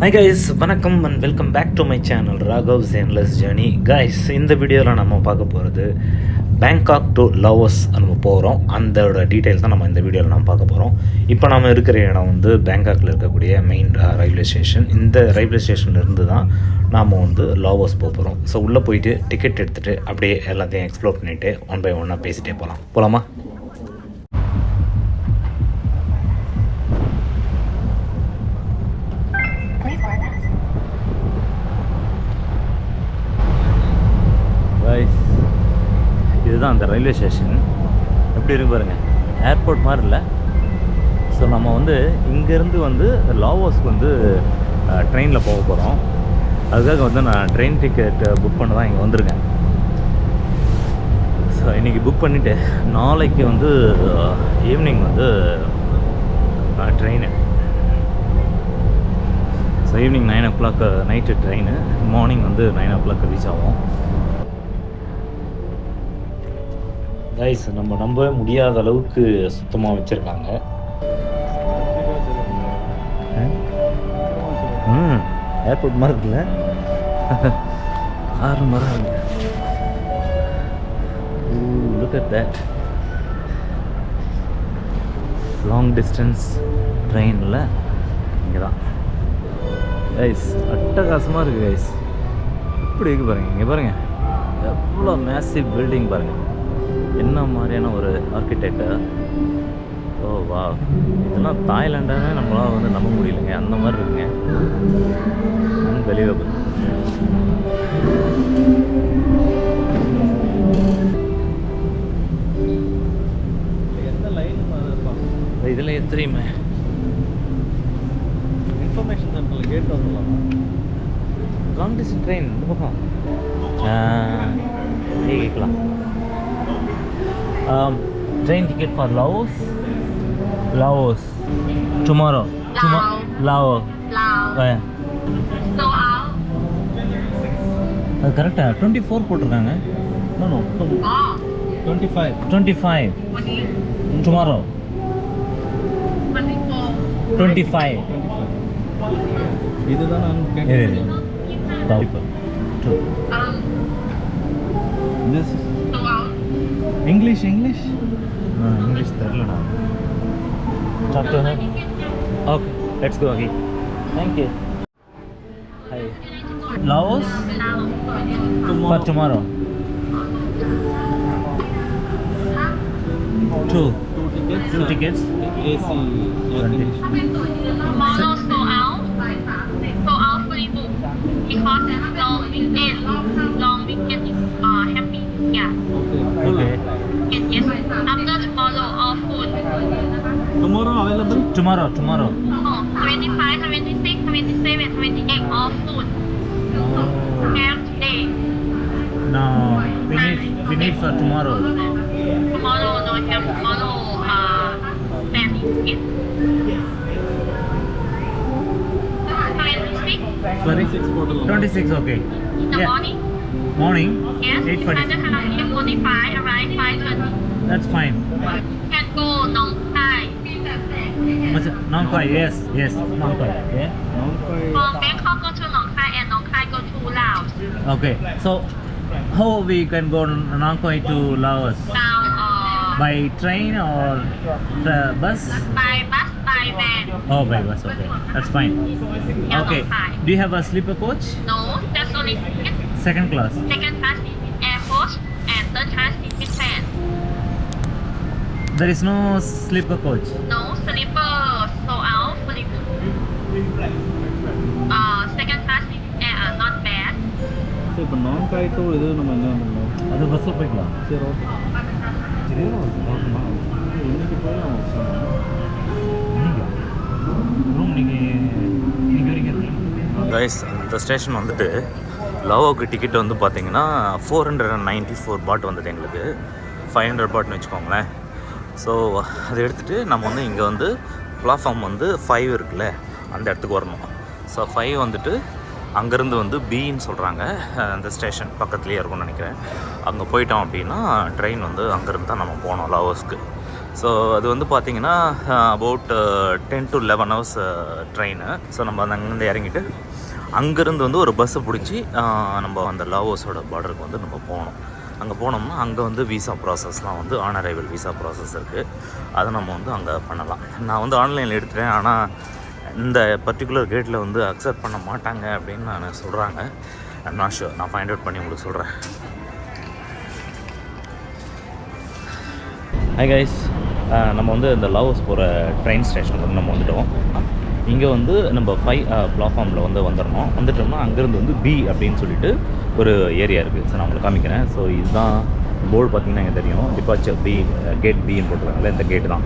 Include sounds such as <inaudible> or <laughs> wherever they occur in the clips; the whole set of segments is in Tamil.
ஹாய் கைஸ் வணக்கம் and welcome back to my channel Raghav சேன்லெஸ் journey guys இந்த வீடியோவில் நம்ம பார்க்க போகிறது பேங்காக் டு லவர்ஸ் நம்ம போகிறோம் அந்த டீட்டெயில் தான் நம்ம இந்த வீடியோவில் நம்ம பார்க்க போகிறோம் இப்போ நம்ம இருக்கிற இடம் வந்து பேங்காக்கில் இருக்கக்கூடிய மெயின் ரயில்வே ஸ்டேஷன் இந்த ரயில்வே ஸ்டேஷன்லேருந்து தான் நாம் வந்து லவர்ஸ் போக போகிறோம் ஸோ உள்ளே போயிட்டு டிக்கெட் எடுத்துகிட்டு அப்படியே எல்லாத்தையும் எக்ஸ்ப்ளோர் பண்ணிவிட்டு ஒன் பை ஒன்னாக பேசிகிட்டே போகலாம் போகலாமா கைஸ் இதுதான் அந்த ரயில்வே ஸ்டேஷன். எப்படி இருக்கு பாருங்கள் ஏர்போர்ட் மாதிரி இல்லை. ஸோ நம்ம வந்து இங்கேருந்து வந்து லாவோஸ்க்கு வந்து ட்ரெயினில் போக போகிறோம் அதுக்காக வந்து நான் ட்ரெயின் டிக்கெட் புக் பண்ண தான் இங்கே வந்திருக்கேன். ஸோ இன்றைக்கி புக் பண்ணிவிட்டு நாளைக்கு வந்து ஈவினிங் வந்து train so evening nine o'clock night train morning வந்து நைன் ஓ கிளாக் ரீச் ஆகும். கைஸ் நம்ம நம்பவே முடியாத அளவுக்கு சுத்தமாக வச்சுருக்காங்க. ம். ஏர்போர்ட் மாதிரி இருக்குல்ல? <laughs> ஆறு மரம் look at that long distance ட்ரெயினில் இங்கே தான் கைஸ் அட்டகாசமாக இருக்குது கைஸ் இப்படி இருக்கு பாருங்கள் இங்கே பாருங்கள் எவ்வளோ மேசிவ் பில்டிங் பாருங்கள் என்ன மாதிரியான ஒரு ஆர்கிடெக்டர் ஓ வா இதெல்லாம் தாய்லாண்டானே நம்மளால் வந்து நம்ப முடியலங்க. அந்த மாதிரி இருக்குங்க. அன்பிலீவபிள் இதில் தெரியுமே இன்ஃபர்மேஷன் சென்டரில் கேட்டு வந்துடலாமா? லாங் டிஸ்டன்ஸ் ட்ரெயின் இந்த பக்கம். ஏ கேட்கலாம் train ticket for Laos Laos tomorrow Lao Lao. So out. அது கரெக்டாக டுவெண்ட்டி ஃபோர் போட்டிருக்காங்க no no Oh. Twenty five twenty five Twenty. Tomorrow Twenty-four. Twenty five இதுதான் நான் இரு, கேட்டேன் இரு. Two Um. This So out. English English English தெரிலடா talk to her okay let's go he thank you hi Laos for tomorrow two two tickets Two tickets. AC Twenty. Tomorrow so out. So out fully booked because it's long weekend. Long weekend is uh happy. Yeah. Okay okay available? Tomorrow, tomorrow. Oh, 25, 26, 27, 28, all food. Oh. Today. No, we need, we need for tomorrow. Tomorrow, no, tomorrow, uh, Spanish kids. 26 for 26, okay. In the yeah. morning? Morning? Yes, 8.45. 8.45, around 5.30. That's fine. Can go, no. Thai. What's it? Nongkoi, yes, yes, Nongkoi. Yeah. From Bangkok go to Nong Thai and Nong Thai go to Laos. Okay. So, how we can go Nongkoi to Laos? Now uh By train or the bus? by bus by van. Oh, by bus. Okay, that's fine. Yeah, Okay. Nongkai. Do you have a sleeper coach? No, that's only ticket. Second class. Second class is in Air Force and third class is in van. There is no sleeper coach. No sleeper சரி காய்ட்டோ இது நம்ம என்ன பண்ணலாம் அது பஸ்ஸில் போய்க்கலாம். சரி ஓகே இன்னைக்கு போயிடலாம் ரூம் நீங்கள் நீங்கள் கைஸ் இந்த ஸ்டேஷன் வந்துட்டு லவோக்கு டிக்கெட் வந்து பார்த்தீங்கன்னா four hundred and ninety four baht வந்தது எங்களுக்கு. ஃபைவ் ஹண்ட்ரட் பாட்னு வச்சுக்கோங்களேன். ஸோ அதை எடுத்துகிட்டு நம்ம வந்து இங்கே வந்து பிளாட்ஃபார்ம் வந்து ஃபைவ் இருக்குல்ல அந்த இடத்துக்கு வரணும். ஸோ ஃபைவ் வந்துட்டு அங்கேருந்து வந்து பின்னு சொல்கிறாங்க அந்த ஸ்டேஷன் பக்கத்துலேயே இருக்கும்னு நினைக்கிறேன். அங்கே போயிட்டோம் அப்படின்னா ட்ரெயின் வந்து அங்கேருந்து தான் நம்ம போனோம் லவர்ஸ்க்கு ஸோ அது வந்து பார்த்திங்கன்னா about ten to eleven hours train so நம்ம அந்த அங்கேருந்து இறங்கிட்டு அங்கேருந்து வந்து ஒரு பஸ்ஸை பிடிச்சி நம்ம அந்த லாவோஸோட பார்டருக்கு வந்து நம்ம போனோம் அங்கே போனோம்னா அங்கே வந்து விசா ப்ராசஸ்லாம் வந்து ஆன் அரைவல் விசா ப்ராசஸ் இருக்குது அதை நம்ம வந்து அங்கே பண்ணலாம். நான் வந்து ஆன்லைனில் எடுத்துட்டேன். ஆனால் இந்த பர்டிகுலர் கேட்டில் வந்து அக்செப்ட் பண்ண மாட்டாங்க அப்படின்னு நான் சொல்கிறாங்க நான் ஷூர் நான் ஃபைண்ட் அவுட் பண்ணி உங்களுக்கு சொல்கிறேன் ஹாய் கைஸ் நம்ம வந்து இந்த லாவோஸ் போகிற ட்ரெயின் ஸ்டேஷன் வந்து நம்ம வந்துட்டோம். இங்கே வந்து நம்ம ஃபைவ் பிளாட்ஃபார்மில் வந்து வந்துடணும். வந்துட்டோம்னா அங்கேருந்து வந்து பி அப்படின்னு சொல்லிட்டு ஒரு ஏரியா இருக்குது ஸோ நான் உங்களுக்கு காமிக்கிறேன். ஸோ இதுதான் போர்டு பார்த்தீங்கன்னா எனக்கு தெரியும். டிபார்ச்சர் பி கேட் பின்னு போட்டுருக்காங்களே இந்த கேட்டு தான்.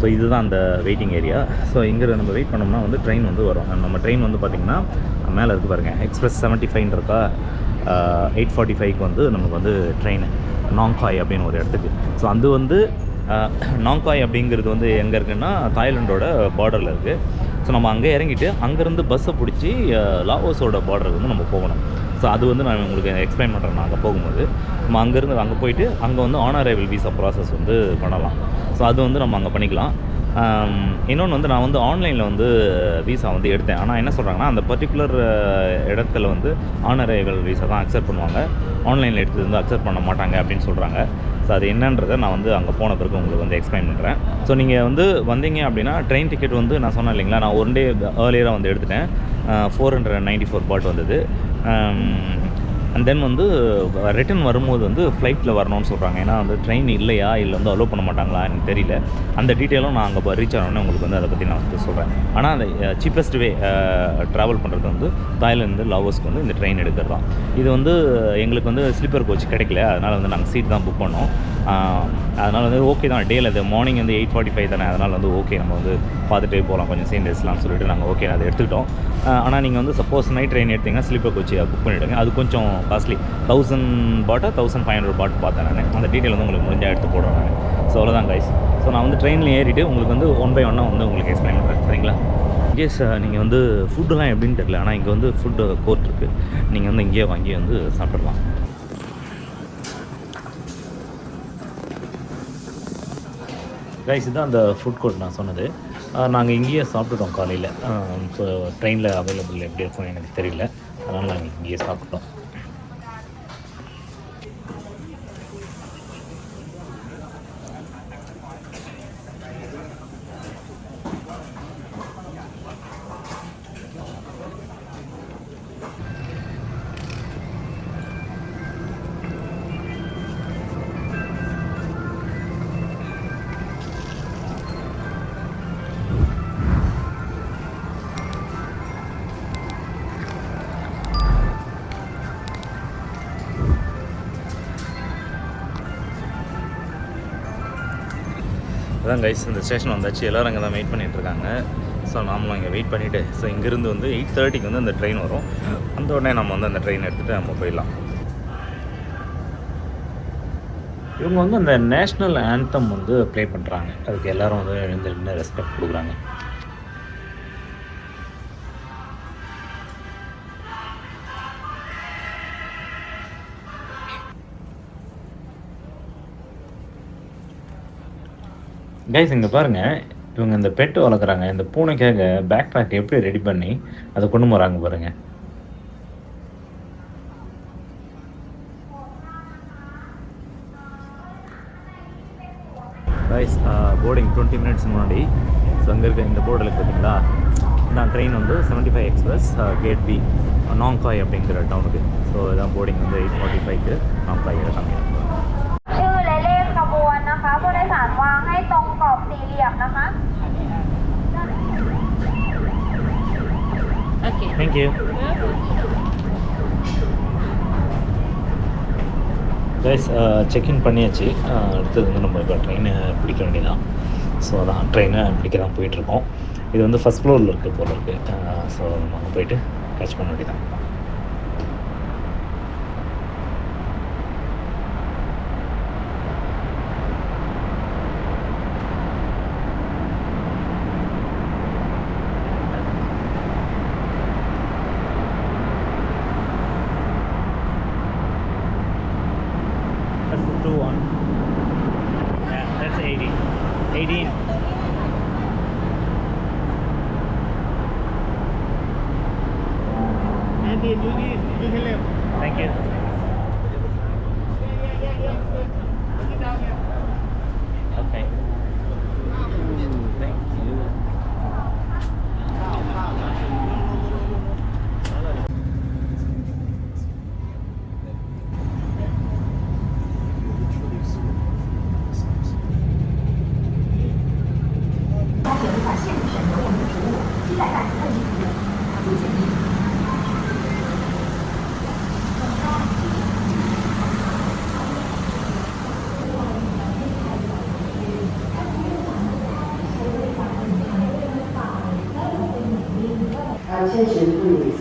ஸோ இதுதான் அந்த வெயிட்டிங் ஏரியா ஸோ இங்கே நம்ம வெயிட் பண்ணோம்னா வந்து ட்ரெயின் வந்து வரும். நம்ம ட்ரெயின் வந்து பார்த்திங்கன்னா மேலே இருக்குது பாருங்கள் எக்ஸ்பிரஸ் செவன்ட்டி ஃபைவ் இருக்கா எயிட் ஃபார்ட்டி ஃபைவ்க்கு வந்து நமக்கு வந்து ட்ரெயின் நாங்காய் அப்படின்னு ஒரு இடத்துக்கு. ஸோ அது வந்து நாங்காய் அப்படிங்கிறது வந்து எங்கே இருக்குன்னா தாய்லாண்டோட பார்டரில் இருக்குது ஸோ நம்ம அங்கே இறங்கிட்டு அங்கேருந்து பஸ்ஸை பிடிச்சி லாவோஸோட பார்டருக்கு வந்து நம்ம போகணும். ஸோ அது வந்து நான் உங்களுக்கு எக்ஸ்பிளைன் பண்ணுறேன் நான் அங்கே போகும்போது நம்ம அங்கேருந்து அங்கே போயிட்டு அங்கே வந்து ஆன் அரைவல் விசா ப்ராசஸ் வந்து பண்ணலாம். ஸோ அது வந்து நம்ம அங்கே பண்ணிக்கலாம். இன்னொன்று வந்து நான் வந்து ஆன்லைனில் வந்து விசா வந்து எடுத்தேன். ஆனால் என்ன சொல்கிறாங்கன்னா அந்த பர்டிகுலர் இடத்துல வந்து ஆன் அரைவல் விசா தான் அக்செப்ட் பண்ணுவாங்க. ஆன்லைனில் எடுத்தது வந்து அக்செப்ட் பண்ண மாட்டாங்க அப்படின்னு சொல்கிறாங்க ஸோ அது என்னன்றதை நான் வந்து அங்கே போன பிறகு உங்களுக்கு வந்து எக்ஸ்பிளைன் பண்ணுறேன் ஸோ நீங்கள் வந்து வந்தீங்க அப்படின்னா ட்ரெயின் டிக்கெட் வந்து நான் சொன்னேன் இல்லைங்களா நான் ஒன் டே ஏர்லியராக வந்து எடுத்துட்டேன். Four hundred ninety four baht வந்தது. அண்ட் தென் வந்து ரிட்டன் வரும்போது வந்து ஃப்ளைட்டில் வரணும்னு சொல்கிறாங்க ஏன்னா வந்து ட்ரெயின் இல்லையா? இல்லை வந்து அலோவ் பண்ண மாட்டாங்களா? எனக்கு தெரியல. அந்த டீட்டெயிலும் நான் அங்கே ரீச் ஆனோடனே உங்களுக்கு வந்து அதை பற்றி நான் வந்து சொல்கிறேன் ஆனால் அந்த சீப்பஸ்ட் வே ட்ராவல் பண்ணுறது வந்து தாய்லேருந்து லாவோஸ்க்கு வந்து இந்த ட்ரெயின் எடுக்கிறது தான். இது வந்து எங்களுக்கு வந்து ஸ்லீப்பர் கோச் கிடைக்கல. அதனால் வந்து நாங்கள் சீட் தான் புக் பண்ணோம். அதனால் வந்து ஓகே தான். டேல அது மார்னிங் வந்து எயிட் ஃபார்ட்டி ஃபைவ் தானே. அதனால் வந்து ஓகே நம்ம வந்து பார்த்துட்டே போகலாம் கொஞ்சம் சேர்ந்து பேசலாம்னு சொல்லிட்டு நாங்கள் ஓகே அதை எடுத்துக்கிட்டோம். ஆனால் நீங்கள் வந்து சப்போஸ் நைட் ட்ரெயின் எடுத்தீங்கன்னா ஸ்லீப்பர் கோச் புக் பண்ணிவிடுங்க அது கொஞ்சம் காஸ்ட்லி தௌசண்ட் பாட்டா தௌசண்ட் ஃபைவ் ஹண்ட்ரட் பாட் பார்த்தேன் நான். அந்த டீட்டெயில் வந்து உங்களுக்கு முடிஞ்சால் எடுத்து போடுறேன் நான். ஸோ அவ்வளோதான் கைஸ் ஸோ நான் வந்து ட்ரெயினில் ஏறிட்டு உங்களுக்கு வந்து ஒன் பை ஒன்னாக வந்து உங்களுக்கு எக்ஸ்பிளைன் பண்ணுறேன் சரிங்களா? இன்கேஸ் நீங்கள் வந்து ஃபுட்டுலாம் எப்படின்னு தெரியல. ஆனால் இங்கே வந்து ஃபுட்டு கோர்ட் இருக்குது நீங்கள் வந்து இங்கேயே வாங்கி வந்து சாப்பிட்றலாம் கைஸ் இதுதான் அந்த ஃபுட் கோர்ட் நான் சொன்னது. நாங்கள் இங்கேயே சாப்பிட்டுட்டோம் காலையில். ஸோ ட்ரெயினில் அவைலபிள் எப்படி இருக்கும் எனக்கு தெரியல. அதனால் நாங்கள் இங்கேயே சாப்பிட்டோம். அதான் கைஸ் இந்த ஸ்டேஷன் வந்தாச்சு. எல்லோரும் அங்கே தான் வெயிட் பண்ணிகிட்ருக்காங்க இருக்காங்க. ஸோ நாமளும் இங்கே வெயிட் பண்ணிவிட்டு ஸோ இங்கேருந்து வந்து எயிட் தேர்ட்டிக்கு வந்து அந்த ட்ரெயின் வரும். அந்த உடனே நம்ம வந்து அந்த ட்ரெயின் எடுத்துகிட்டு நம்ம போயிடலாம். இவங்க வந்து அந்த நேஷ்னல் ஆந்தம் வந்து ப்ளே பண்ணுறாங்க அதுக்கு எல்லோரும் வந்து எழுந்து ரெஸ்பெக்ட் கொடுக்குறாங்க. கைஸ் இங்கே பாருங்கள் இவங்க இந்த பெட்டு வளர்க்குறாங்க. இந்த பூனைக்காக பேக் பேக் எப்படி ரெடி பண்ணி அதை கொண்டு போகிறாங்க பாருங்கள் கைஸ் போர்டிங் டுவெண்ட்டி மினிட்ஸ் முன்னாடி. ஸோ அங்கே இருக்க இந்த போர்டில் பார்த்தீங்களா நான் ட்ரெயின் வந்து seventy five express gate B Nong Khai அப்படிங்கிற டவுனுக்கு ஸோ இதான் போர்டிங் வந்து எயிட் ஃபார்ட்டி ஃபைவ்க்கு நாங்காய் இருக்காங்க Thank you. Guys check in uh, பண்ணியாச்சு. அடுத்தது வந்து நம்ம இப்போ ட்ரெயினை பிடிக்க வேண்டியதான் ஸோ அதான் ட்ரெயினை பிடிக்க தான் போயிட்டுருக்கோம் இது வந்து ஃபஸ்ட் ஃப்ளோரில் இருக்குது போல இருக்குது ஸோ நம்ம அங்கே போயிட்டு கேட்ச் பண்ண வேண்டியதான் Thank you. Attention please.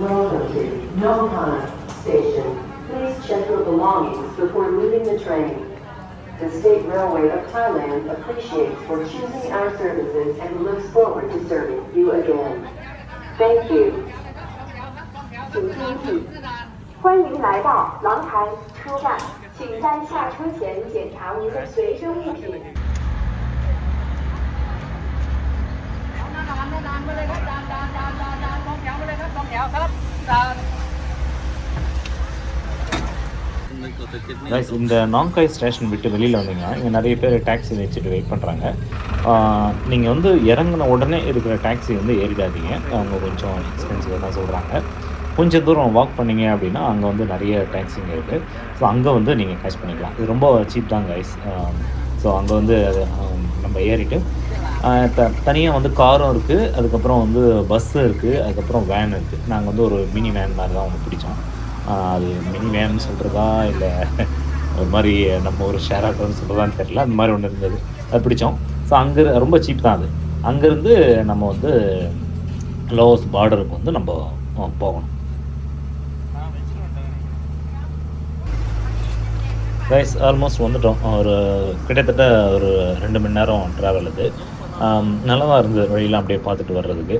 Welcome to Nongkai Station. Please check your belongings before leaving the train. The State Railway of Thailand appreciates for choosing our services and looks forward to serving you again. Thank you. 请注意，欢迎来到狼台车站，请在下车前检查您的随身物品。 guys இந்த நாங்காய் ஸ்டேஷன் விட்டு வெளியில் வந்தீங்கன்னா இங்கே நிறைய பேர் டாக்ஸி வச்சுட்டு வெயிட் பண்ணுறாங்க நீங்கள் வந்து இறங்கின உடனே இருக்கிற டாக்ஸி வந்து ஏறிடாதீங்க. அவங்க கொஞ்சம் எக்ஸ்பென்சிவாக தான் சொல்கிறாங்க கொஞ்சம் தூரம் வாக் பண்ணீங்க அப்படின்னா அங்கே வந்து நிறைய டாக்ஸிங்க இருக்குது ஸோ அங்கே வந்து நீங்கள் கேஷ் பண்ணிக்கலாம். இது ரொம்ப சீப் தான் கைஸ் ஸோ அங்கே வந்து நம்ம ஏறிட்டு த தனியாக வந்து காரும் இருக்குது அதுக்கப்புறம் வந்து பஸ்ஸு இருக்குது அதுக்கப்புறம் வேன் இருக்குது நாங்கள் வந்து ஒரு மினி வேன் மாதிரி தான் ஒன்று பிடிச்சோம் அது மினி வேன் சொல்கிறதா இல்லை ஒரு மாதிரி நம்ம ஒரு ஷேர் ஆட்டோன்னு சொல்கிறதான்னு தெரியல. அந்த மாதிரி ஒன்று இருந்தது. அது பிடிச்சோம். ஸோ அங்கே ரொம்ப சீப் தான் அது. அங்கேருந்து நம்ம வந்து லோவஸ்ட் பார்டருக்கு வந்து நம்ம போகணும். கைஸ் ஆல்மோஸ்ட் வந்துட்டோம். ஒரு கிட்டத்தட்ட ஒரு ரெண்டு மணி நேரம் ட்ராவல் இது நல்லா தான் இருந்தது. அப்படியே பார்த்துட்டு வர்றதுக்கு.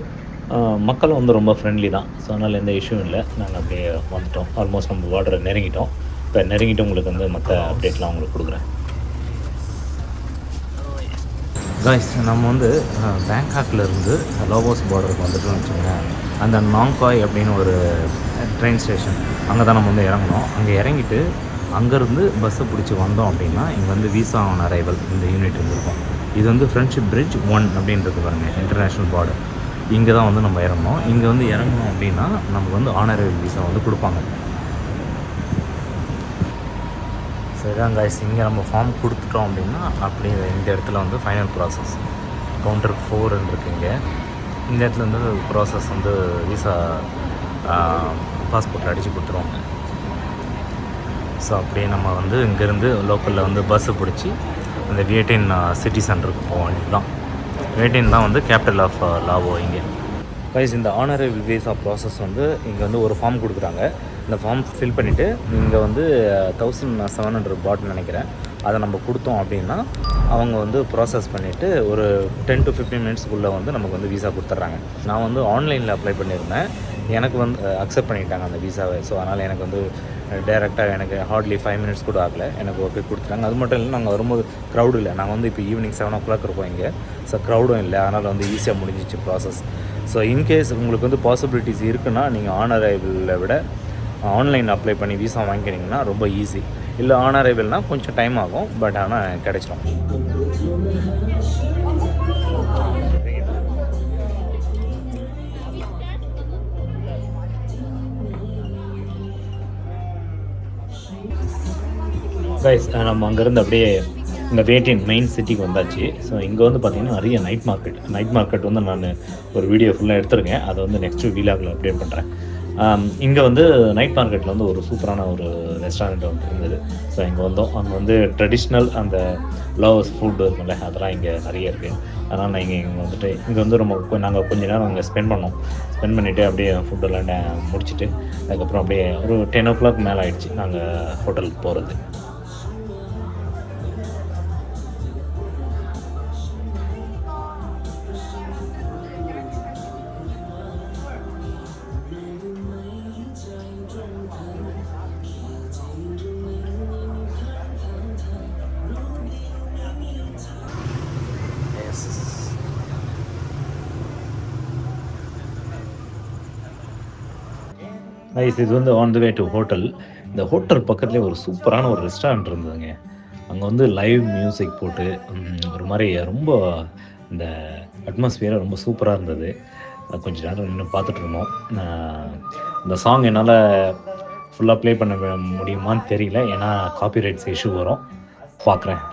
மக்களும் வந்து ரொம்ப ஃப்ரெண்ட்லி தான். ஸோ அதனால் எந்த இஷ்யூவும் இல்லை. நாங்கள் அப்படியே வந்துட்டோம். ஆல்மோஸ்ட் நம்ம பார்டரை நெருங்கிட்டோம். இப்போ நெருங்கிட்டு உங்களுக்கு வந்து மற்ற அப்டேட்லாம் உங்களுக்கு கொடுக்குறேன். காய்ஸ் நம்ம வந்து பேங்காக்லேருந்து லோகோஸ் பார்டருக்கு வந்துட்டோம்னு வச்சுக்கோங்களேன். அந்த நாங்காய் அப்படின்னு ஒரு ட்ரெயின் ஸ்டேஷன் அங்கே தான் நம்ம வந்து இறங்கணும் அங்கே இறங்கிட்டு அங்கேருந்து பஸ்ஸை பிடிச்சி வந்தோம் அப்படின்னா இங்கே வந்து விசா ஆன் அரைவல் இந்த யூனிட் இருந்திருக்கும். இது வந்து ஃப்ரெண்ட்ஷிப் பிரிட்ஜ் ஒன் அப்படின்றது பாருங்கள் இன்டர்நேஷ்னல் பார்டர் இங்கே தான் வந்து நம்ம இறங்கணும். இங்கே வந்து இறங்கணும் அப்படின்னா நமக்கு வந்து ஆனரரி விசா வந்து கொடுப்பாங்க. சரிதான் காய்ஸ் இங்கே நம்ம ஃபார்ம் கொடுத்துட்டோம் அப்படின்னா அப்படியே இந்த இடத்துல வந்து ஃபைனல் ப்ராசஸ் கவுண்டர் ஃபோர்னு இருக்குங்க இந்த இடத்துல வந்து ப்ராசஸ் வந்து விசா பாஸ்போர்ட்டில் அடித்து கொடுத்துருவாங்க ஸோ அப்படியே நம்ம வந்து இங்கேருந்து லோக்கலில் வந்து பஸ்ஸு பிடிச்சி அந்த வியட்டின் சிட்டி சென்டருக்கு போக வேண்டியதுதான் வியட்டின் தான் வந்து கேபிட்டல் ஆஃப் லாவோ இங்கே. கைஸ் இந்த ஆனரபிள் விசா ப்ராசஸ் வந்து இங்கே வந்து ஒரு ஃபார்ம் கொடுக்குறாங்க. இந்த ஃபார்ம் ஃபில் பண்ணிவிட்டு இங்கே வந்து தௌசண்ட் செவன் ஹண்ட்ரட் பாட்னு நினைக்கிறேன். அதை நம்ம கொடுத்தோம் அப்படின்னா அவங்க வந்து ப்ராசஸ் பண்ணிவிட்டு ஒரு டென் டு ஃபிஃப்டீன் மினிட்ஸ்க்குள்ளே வந்து நமக்கு வந்து விசா கொடுத்துட்றாங்க. நான் வந்து ஆன்லைனில் அப்ளை பண்ணியிருந்தேன். எனக்கு வந்து அக்செப்ட் பண்ணிட்டாங்க அந்த விசாவை ஸோ அதனால் எனக்கு வந்து டேரெக்டாக எனக்கு ஹார்ட்லி ஃபைவ் மினிட்ஸ் கூட ஆகலை. எனக்கு ஓகே கொடுத்துட்டாங்க. அது மட்டும் இல்லை நாங்கள் வரும்போது க்ரௌடு இல்லை. நாங்கள் வந்து இப்போ ஈவினிங் செவன் ஓ கிளாக் இருப்போம் இங்கே ஸோ க்ரௌடும் இல்லை. அதனால் வந்து ஈஸியாக முடிஞ்சிச்சு ப்ராசஸ் ஸோ இன்கேஸ் உங்களுக்கு வந்து பாசிபிலிட்டிஸ் இருக்குன்னா நீங்கள் ஆன் அரைவலில் விட ஆன்லைன் அப்ளை பண்ணி விசா வாங்கிக்கிறீங்கன்னா ரொம்ப ஈஸி இல்லை ஆன் அரைவல்னால் கொஞ்சம் டைம் ஆகும். பட் ஆனால் கிடைச்சிடும் கைஸ் நம்ம அங்கேருந்து அப்படியே இந்த வேட்டின் மெயின் சிட்டிக்கு வந்தாச்சு. ஸோ இங்கே வந்து பார்த்தீங்கன்னா நிறைய நைட் மார்க்கெட் நைட் மார்க்கெட் வந்து நான் ஒரு வீடியோ ஃபுல்லாக எடுத்திருக்கேன். அதை வந்து நெக்ஸ்ட் வீலாகில் அப்டேட் பண்ணுறேன் இங்கே வந்து நைட் மார்க்கெட்டில் வந்து ஒரு சூப்பரான ஒரு ரெஸ்டாரண்ட் வந்து இருந்தது. ஸோ இங்கே வந்தோம். அங்கே வந்து ட்ரெடிஷ்னல் அந்த லவ்ஸ் ஃபுட்டு இருக்கும்ல அதெல்லாம் இங்கே நிறைய இருக்குது அதனால் நான் இங்கே இங்கே வந்துட்டு இங்கே வந்து ரொம்ப நாங்கள் கொஞ்ச நேரம் அங்கே ஸ்பெண்ட் பண்ணோம். ஸ்பெண்ட் பண்ணிவிட்டு அப்படியே ஃபுட்டெல்லாம் முடிச்சுட்டு அதுக்கப்புறம் அப்படியே ஒரு டென் ஓ கிளாக் மேலே ஆகிடுச்சு நாங்கள் ஹோட்டலுக்கு போகிறது நைஸ் இது வந்து on the way to hotel இந்த ஹோட்டல் பக்கத்துலேயே ஒரு சூப்பரான ஒரு ரெஸ்டாரண்ட் இருந்ததுங்க. அங்கே வந்து லைவ் மியூசிக் போட்டு ஒரு மாதிரி ரொம்ப இந்த அட்மாஸ்பியரை ரொம்ப சூப்பராக இருந்தது. கொஞ்ச நேரம் நின்று பார்த்துட்டு இருந்தோம். இந்த சாங் என்னால் ஃபுல்லாக ப்ளே பண்ண முடியுமான்னு தெரியல. ஏன்னா காப்பிரைட்ஸ் இஷ்யூ வரும். பார்க்குறேன்.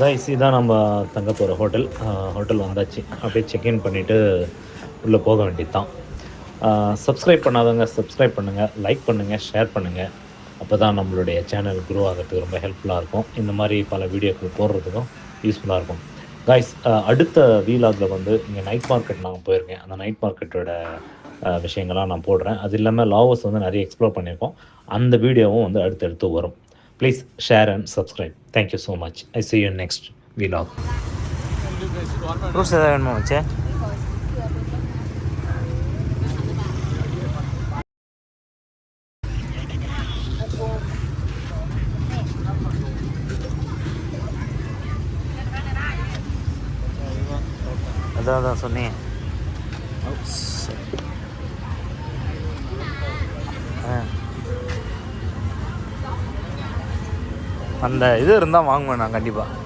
கைஸ் இதான் நம்ம தங்க போகிற ஹோட்டல். ஹோட்டல் வந்தாச்சு. அப்படியே செக்இன் பண்ணிவிட்டு உள்ளே போக வேண்டியது தான் சப்ஸ்கிரைப் பண்ணாதவங்க சப்ஸ்கிரைப் பண்ணுங்கள் லைக் பண்ணுங்கள் ஷேர் பண்ணுங்கள் அப்போ தான் நம்மளுடைய சேனல் குரோ ஆகிறதுக்கு ரொம்ப ஹெல்ப்ஃபுல்லாக இருக்கும். இந்த மாதிரி பல வீடியோக்கள் போடுறதுக்கும் யூஸ்ஃபுல்லாக இருக்கும். காய்ஸ் அடுத்த வீலாகில் வந்து இங்கே நைட் மார்க்கெட் நான் போயிருக்கேன். அந்த நைட் மார்க்கெட்டோட விஷயங்கள்லாம் நான் போடுறேன். அது இல்லாமல் லாவோஸ் வந்து நிறைய எக்ஸ்ப்ளோர் பண்ணியிருக்கோம். அந்த வீடியோவும் வந்து அடுத்தடுத்து வரும். Please share and subscribe thank you so much I see you next vlog fruits எதாவது வேணுமா வச்சே அதான் அதான் சொன்னேன். அந்த இது இருந்தால் வாங்குவேன் நான் கண்டிப்பாக